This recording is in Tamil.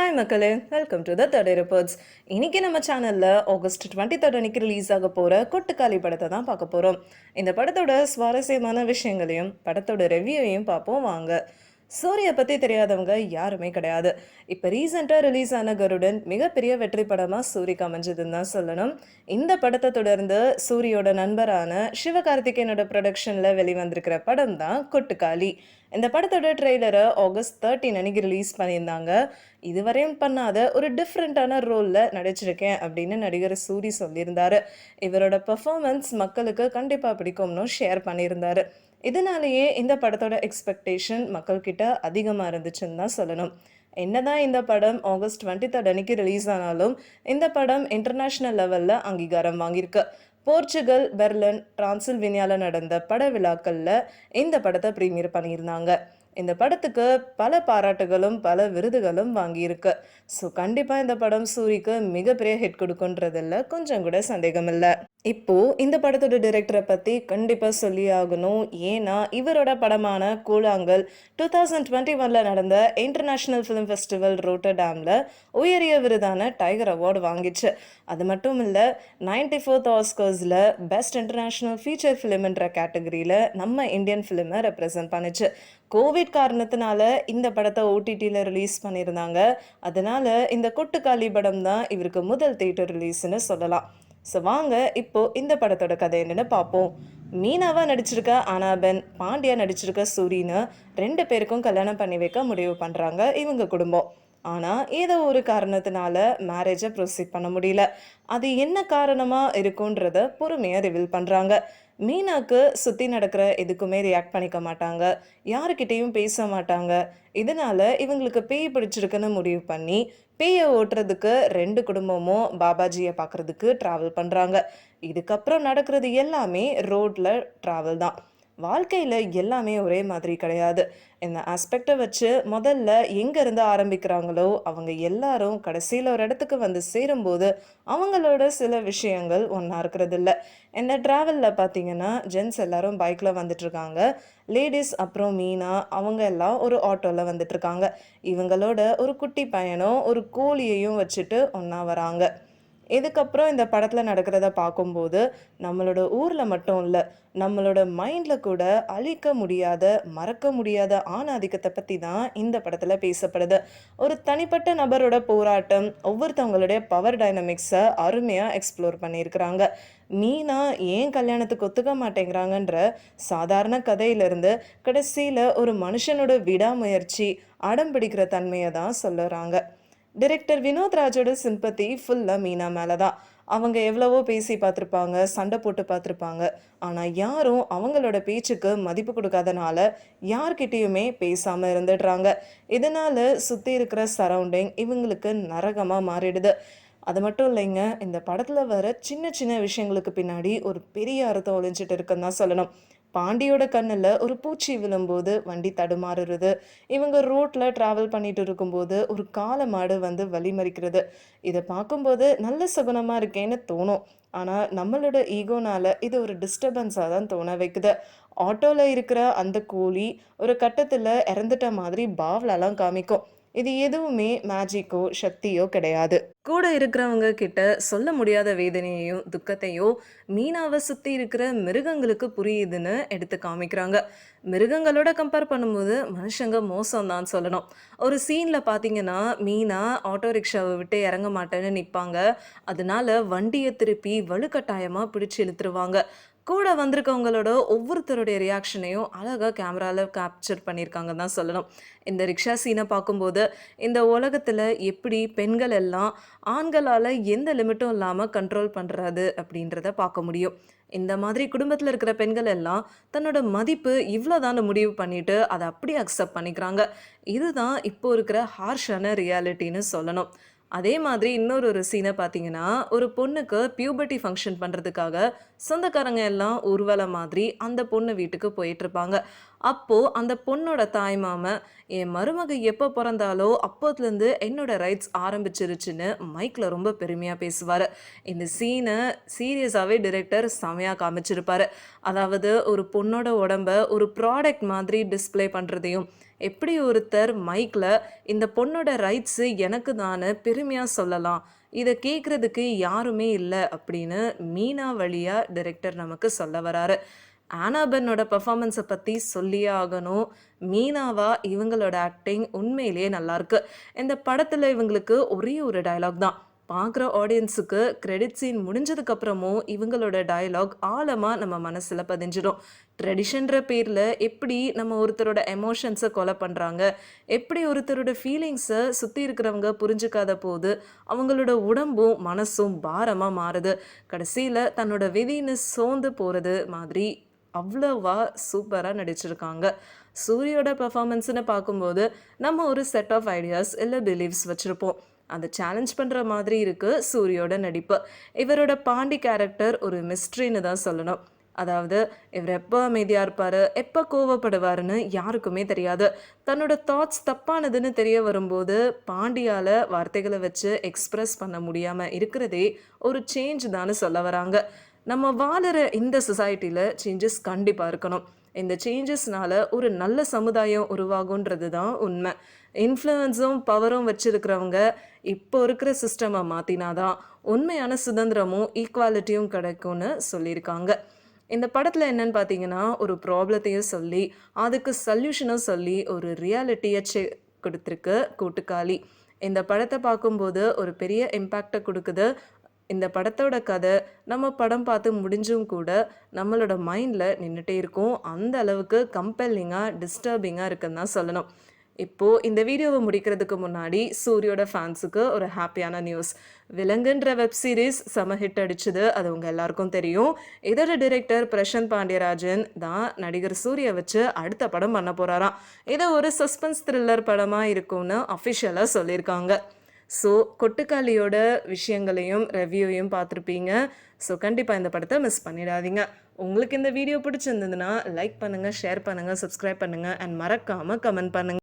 ஹாய் மக்களே. Welcome to the third reports இன்னைக்கு நம்ம சேனலில் ஆகஸ்ட் டுவெண்ட்டி தேர்ட் அன்னைக்கு ரிலீஸ் ஆக போகிற கொட்டுக்காளி படத்தை தான் பார்க்க போகிறோம் இந்த படத்தோட சுவாரஸ்யமான விஷயங்களையும் படத்தோட ரிவ்யூவையும் பார்ப்போம். வாங்க. சூர்யா பற்றி தெரியாதவங்க யாருமே கிடையாது. இப்போ ரீசெண்டாக ரிலீஸ் ஆன கருடன் மிகப்பெரிய வெற்றி படமாக சூரிக்கு அமைஞ்சதுன்னு தான் சொல்லணும். இந்த படத்தை தொடர்ந்து சூரியோட நண்பரான சிவகார்த்திகேயனோட ப்ரொடக்ஷனில் வெளிவந்திருக்கிற படம் தான் கொட்டுக்காளி. இந்த படத்தோட ட்ரெய்லரை ஆகஸ்ட் தேர்ட்டின் அன்னைக்கு ரிலீஸ் பண்ணியிருந்தாங்க. இதுவரையும் பண்ணாத ஒரு டிஃப்ரெண்ட்டான ரோலில் நடிச்சிருக்கேன் அப்படின்னு நடிகர் சூரி சொல்லியிருந்தார். இவரோட பெர்ஃபார்மன்ஸ் மக்களுக்கு கண்டிப்பாக பிடிக்கும்னு ஷேர் பண்ணியிருந்தார். இதனாலேயே இந்த படத்தோட எக்ஸ்பெக்டேஷன் மக்கள்கிட்ட அதிகமாக இருந்துச்சுன்னு தான் சொல்லணும். என்னதான் இந்த படம் ஆகஸ்ட் டுவெண்ட்டி தேர்ட் அன்னைக்கு ரிலீஸ் ஆனாலும் இந்த படம் இன்டர்நேஷ்னல் லெவலில் அங்கீகாரம் வாங்கியிருக்கு. போர்ச்சுகல் பெர்லின் டிரான்சில்வேனியாவில் நடந்த பட விழாக்களில் இந்த படத்தை ப்ரீமியர் பண்ணியிருந்தாங்க. இந்த படத்துக்கு பல பாராட்டுகளும் பல விருதுகளும் வாங்கியிருக்கு. ஸோ கண்டிப்பாக இந்த படம் சூரிக்கு மிகப்பெரிய ஹிட் கொடுக்குன்றதில் கொஞ்சம் கூட சந்தேகம் இல்லை இப்போ இந்த படத்தோட டைரக்டரை பற்றி கண்டிப்பாக சொல்லி ஆகணும் ஏன்னா இவரோட படமான கூழாங்கல் டூ தௌசண்ட் டுவெண்ட்டி ஒனில் நடந்த இன்டர்நேஷ்னல் ஃபிலிம் ஃபெஸ்டிவல் ரோட்டர்டாமில் உயரிய விருதான டைகர் அவார்டு வாங்கிச்சு. அது மட்டும் இல்லை நைன்டி ஃபோர்த் ஆஸ்கர்ஸில் பெஸ்ட் இன்டர்நேஷ்னல் ஃபீச்சர் ஃபிலிம்ன்ற கேட்டகரியில் நம்ம இந்தியன் ஃபிலிமை ரெப்ரசன்ட் பண்ணுச்சு. கோவிட் காரணத்தினால இந்த படத்தை ஓடிடியில் ரிலீஸ் பண்ணியிருந்தாங்க. அதனால இந்த கொட்டுக்காளி படம் தான் இவருக்கு முதல் தேட்டர் ரிலீஸ்னு சொல்லலாம். ஸோ வாங்க இப்போ இந்த படத்தோட கதை என்னென்னு பார்ப்போம். மீனாவாக நடிச்சிருக்க அனாபென் பாண்டியா நடிச்சிருக்க சூரின்னு ரெண்டு பேருக்கும் கல்யாணம் பண்ணி வைக்க முடிவு பண்ணுறாங்க இவங்க குடும்பம். ஆனால் ஏதோ ஒரு காரணத்தினால மேரேஜை ப்ரொசீட் பண்ண முடியல. அது என்ன காரணமாக இருக்குன்றத பொறுமையாக ரிவீல் பண்ணுறாங்க மீனாக்கு சுற்றி நடக்கிற எதுக்குமே ரியாக்ட் பண்ணிக்க மாட்டாங்க. யாருக்கிட்டேயும் பேச மாட்டாங்க. இதனால இவங்களுக்கு பேய் பிடிச்சிருக்குன்னு முடிவு பண்ணி பேயை ஓட்டுறதுக்கு ரெண்டு குடும்பமும் பாபாஜியை பார்க்குறதுக்கு ட்ராவல் பண்ணுறாங்க இதுக்கப்புறம் நடக்கிறது எல்லாமே ரோட்டில் ட்ராவல் தான். வாழ்க்கையில் எல்லாமே ஒரே மாதிரி கிடையாது. இந்த ஆஸ்பெக்டை வச்சு முதல்ல எங்கேருந்து ஆரம்பிக்கிறாங்களோ அவங்க எல்லாரும் கடைசியில் ஒரு இடத்துக்கு வந்து சேரும்போது அவங்களோட சில விஷயங்கள் ஒன்றா இருக்கிறது இல்லை இந்த ட்ராவலில் பார்த்தீங்கன்னா ஜென்ஸ் எல்லாரும் பைக்கில் வந்துட்டுருக்காங்க. லேடிஸ் அப்புறம் மீனா அவங்க எல்லாம் ஒரு ஆட்டோவில் வந்துட்டுருக்காங்க. இவங்களோட ஒரு குட்டி பையனும் ஒரு கோழியையும் வச்சுட்டு ஒன்றா வராங்க. இதுக்கப்புறம் இந்த படத்தில் நடக்கிறத பார்க்கும்போது நம்மளோட ஊரில் மட்டும் இல்லை நம்மளோட மைண்டில் கூட அழிக்க முடியாத மறக்க முடியாத ஆணாதிக்கத்தை பற்றி தான் இந்த படத்தில் பேசப்படுது. ஒரு தனிப்பட்ட நபரோட போராட்டம் ஒவ்வொருத்தவங்களுடைய பவர் டைனமிக்ஸை அருமையாக எக்ஸ்ப்ளோர் பண்ணியிருக்கிறாங்க. மீனா ஏன் கல்யாணத்துக்கு ஒத்துக்க மாட்டேங்கிறாங்கன்ற சாதாரண கதையிலிருந்து கடைசியில் ஒரு மனுஷனோட விடாமுயற்சி அடம் பிடிக்கிற தன்மையை தான் சொல்லுறாங்க. டிரெக்டர் வினோத் ராஜோட சிம்பத்தி ஃபுல்லாக மீனா மேலே தான் அவங்க எவ்வளவோ பேசி பார்த்துருப்பாங்க சண்டை போட்டு பார்த்துருப்பாங்க. ஆனால் யாரும் அவங்களோட பேச்சுக்கு மதிப்பு கொடுக்காதனால யார்கிட்டேயுமே பேசாமல் இருந்துடுறாங்க. இதனால் சுற்றி இருக்கிற சரௌண்டிங் இவங்களுக்கு நரகமாக மாறிடுது. அது மட்டும் இல்லைங்க இந்த படத்தில் வர சின்ன சின்ன விஷயங்களுக்கு பின்னாடி ஒரு பெரிய அர்த்தம் ஒழிஞ்சிட்டு இருக்குன்னு தான் சொல்லணும். பாண்டியோட கண்ணில் ஒரு பூச்சி விழும்போது வண்டி தடுமாறுறது. இவங்க ரோட்டில் ட்ராவல் பண்ணிட்டு இருக்கும்போது ஒரு காளை மாடு வந்து வழிமறிக்கிறது. இதை பார்க்கும்போது நல்ல சுகுணமாக இருக்கேன்னு தோணும். ஆனால் நம்மளோட ஈகோனால் இது ஒரு டிஸ்டர்பன்ஸாக தான் தோண வைக்குது. ஆட்டோவில் இருக்கிற அந்த கோழி ஒரு கட்டத்தில் இறந்துட்ட மாதிரி பாவ்லெலாம் காமிக்கும். இது எதுவுமே மேஜிக்கோ சக்தியோ கிடையாது. கூட இருக்கிறவங்க கிட்ட சொல்ல முடியாத வேதனையையும் துக்கத்தையோ மீனாவை சுற்றி இருக்கிற மிருகங்களுக்கு புரியுதுன்னு எடுத்து காமிக்கிறாங்க. மிருகங்களோட கம்பேர் பண்ணும்போது மனுஷங்க மோசம் தான் சொல்லணும். ஒரு சீனில் பார்த்தீங்கன்னா மீனா ஆட்டோ ரிக்ஷாவை விட்டு இறங்க மாட்டேன்னு நிற்பாங்க அதனால வண்டியை திருப்பி வலுக்கட்டாயமாக பிடிச்சி இழுத்துருவாங்க. கூட வந்திருக்கவங்களோட ஒவ்வொருத்தருடைய ரியாக்ஷனையும் அழகாக கேமராவில் கேப்சர் பண்ணியிருக்காங்க தான் சொல்லணும். இந்த ரிக்ஷா சீனை பார்க்கும்போது இந்த உலகத்தில் எப்படி பெண்கள் எல்லாம் ஆண்களால் எந்த லிமிட்டும் இல்லாமல் கண்ட்ரோல் பண்ணுறது அப்படின்றத பார்க்க முடியும். இந்த மாதிரி குடும்பத்தில் இருக்கிற பெண்கள் எல்லாம் தன்னோட மதிப்பு இவ்வளோதான்னு முடிவு பண்ணிட்டு அதை அப்படியே அக்செப்ட் பண்ணிக்கிறாங்க. இதுதான் இப்போ இருக்கிற ஹார்ஷான ரியாலிட்டின்னு சொல்லணும். அதே மாதிரி இன்னொரு ஒரு சீனை பார்த்தீங்கன்னா ஒரு பொண்ணுக்கு பியூபர்ட்டி ஃபங்க்ஷன் பண்ணுறதுக்காக சொந்தக்காரங்க எல்லாம் ஊர்வலம் மாதிரி அந்த பொண்ணு வீட்டுக்கு போயிட்டு இருப்பாங்க. அப்போது அந்த பொண்ணோட தாய்மாம என் மருமக எப்போ பிறந்தாலோ அப்போத்துலேருந்து என்னோட ரைட்ஸ் ஆரம்பிச்சிருச்சுன்னு மைக்கில் ரொம்ப பெருமையாக பேசுவார். இந்த சீனை சீரியஸாகவே டிரெக்டர் செமையாக காமிச்சிருப்பார். அதாவது ஒரு பொண்ணோட உடம்ப ஒரு ப்ராடக்ட் மாதிரி டிஸ்பிளே பண்ணுறதையும் எப்படி ஒருத்தர் மைக்கில் இந்த பொண்ணோட ரைட்ஸு எனக்கு தான் பெருமையாக சொல்லலாம். இதை கேட்குறதுக்கு யாருமே இல்லை அப்படின்னு மீனா வழியாக டிரெக்டர் நமக்கு சொல்ல வராரு. ஆனாபென்னோட பெர்ஃபார்மன்ஸை பற்றி சொல்லியே ஆகணும். மீனாவா இவங்களோட ஆக்டிங் உண்மையிலேயே நல்லாயிருக்கு இந்த படத்தில் இவங்களுக்கு ஒரே ஒரு டயலாக் தான். பார்க்குற ஆடியன்ஸுக்கு கிரெடிட் சீன் முடிஞ்சதுக்கப்புறமும் இவங்களோட டயலாக் ஆழமாக நம்ம மனசில் பதிஞ்சிடும். ட்ரெடிஷன்ற பேரில் எப்படி நம்ம ஒருத்தரோட எமோஷன்ஸை கொலை பண்ணுறாங்க எப்படி ஒருத்தரோட ஃபீலிங்ஸை சுற்றி இருக்கிறவங்க புரிஞ்சுக்காத போது அவங்களோட உடம்பும் மனசும் பாரமாக மாறுது. கடைசியில் தன்னோட விதின்னு சோர்ந்து போகிறது மாதிரி அவ்வளோவா சூப்பராக நடிச்சிருக்காங்க. சூரியோட பெர்ஃபார்மன்ஸ்னு பார்க்கும்போது நம்ம ஒரு செட் ஆஃப் ஐடியாஸ் இல்லை பிலீவ்ஸ் வச்சுருப்போம். அதை சேலஞ்ச் பண்ணுற மாதிரி இருக்குது சூரியோட நடிப்பு. இவரோட பாண்டி கேரக்டர் ஒரு மிஸ்ட்ரின்னு தான் சொல்லணும். அதாவது இவர் எப்போ அமைதியாக இருப்பார் எப்போ கோவப்படுவாருன்னு யாருக்குமே தெரியாது. தன்னோட தாட்ஸ் தப்பானதுன்னு தெரிய வரும்போது பாண்டியால் வார்த்தைகளை வச்சு எக்ஸ்ப்ரெஸ் பண்ண முடியாமல் இருக்கிறதே ஒரு சேஞ்ச் தானே சொல்ல வராங்க. நம்ம வாழற இந்த சொசைட்டியில் சேஞ்சஸ் கண்டிப்பாக இருக்கணும். இந்த சேஞ்சஸ்னால ஒரு நல்ல சமுதாயம் உருவாகுன்றது தான் உண்மை. இன்ஃப்ளூயன்ஸும் பவரும் வச்சிருக்கிறவங்க இப்போ இருக்கிற சிஸ்டமை மாற்றினாதான் உண்மையான சுதந்திரமும் ஈக்குவாலிட்டியும் கிடைக்கும்னு சொல்லியிருக்காங்க. இந்த படத்தில் என்னன்னு பார்த்தீங்கன்னா ஒரு ப்ராப்ளத்தையும் சொல்லி அதுக்கு சொல்யூஷனும் சொல்லி ஒரு ரியாலிட்டியை செ கொடுத்துருக்கு கூட்டுக்காளி. இந்த படத்தை பார்க்கும்போது ஒரு பெரிய இம்பேக்டை கொடுக்குது. இந்த படத்தோட கதை நம்ம படம் பார்த்து முடிஞ்சும் கூட நம்மளோட மைண்டில் நின்றுட்டே இருக்கும். அந்த அளவுக்கு கம்பெல்லிங்காக டிஸ்டர்பிங்காக இருக்குன்னு தான் சொல்லணும். இப்போது இந்த வீடியோவை முடிக்கிறதுக்கு முன்னாடி சூரியோட ஃபேன்ஸுக்கு ஒரு ஹாப்பியான நியூஸ் விலங்குன்ற வெப் சீரிஸ் செம ஹிட் அடிச்சுது அது உங்கள் எல்லாருக்கும் தெரியும். இதோட டிரெக்டர் பிரசாந்த் பாண்டியராஜன் தான் நடிகர் சூர்யா வச்சு அடுத்த படம் பண்ண போகிறாராம் இது ஒரு சஸ்பென்ஸ் த்ரில்லர் படமாக இருக்கும்னு அஃபிஷியலாக சொல்லியிருக்காங்க. ஸோ கொட்டுக்காளியோட விஷயங்களையும் ரெவ்யூவையும் பார்த்துருப்பீங்க. ஸோ கண்டிப்பாக இந்த படத்தை மிஸ் பண்ணிடாதீங்க. உங்களுக்கு இந்த வீடியோ பிடிச்சிருந்ததுன்னா லைக் பண்ணுங்கள் ஷேர் பண்ணுங்கள் சப்ஸ்கிரைப் பண்ணுங்கள் அண்ட் மறக்காமல் கமெண்ட் பண்ணுங்கள்